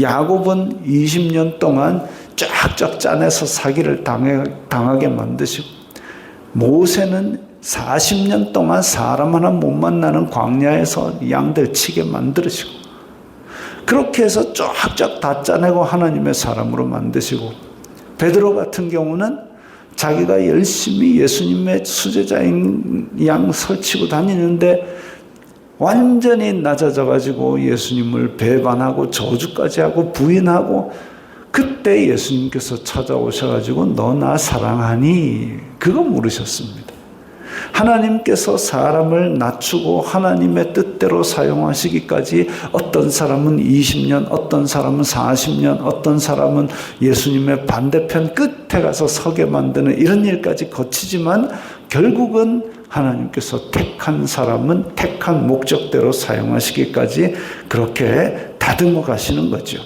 야곱은 20년 동안 쫙쫙 짜내서 사기를 당해, 당하게 만드시고 모세는 40년 동안 사람 하나 못 만나는 광야에서 양들 치게 만들으시고 그렇게 해서 쫙쫙 다 짜내고 하나님의 사람으로 만드시고 베드로 같은 경우는 자기가 열심히 예수님의 수제자인 양 설치고 다니는데 완전히 낮아져 가지고 예수님을 배반하고 저주까지 하고 부인하고 그때 예수님께서 찾아오셔 가지고 너 나 사랑하니 그거 물으셨습니다. 하나님께서 사람을 낮추고 하나님의 뜻대로 사용하시기까지 어떤 사람은 20년, 어떤 사람은 40년, 어떤 사람은 예수님의 반대편 끝에 가서 서게 만드는 이런 일까지 거치지만 결국은 하나님께서 택한 사람은 택한 목적대로 사용하시기까지 그렇게 다듬어 가시는 거죠.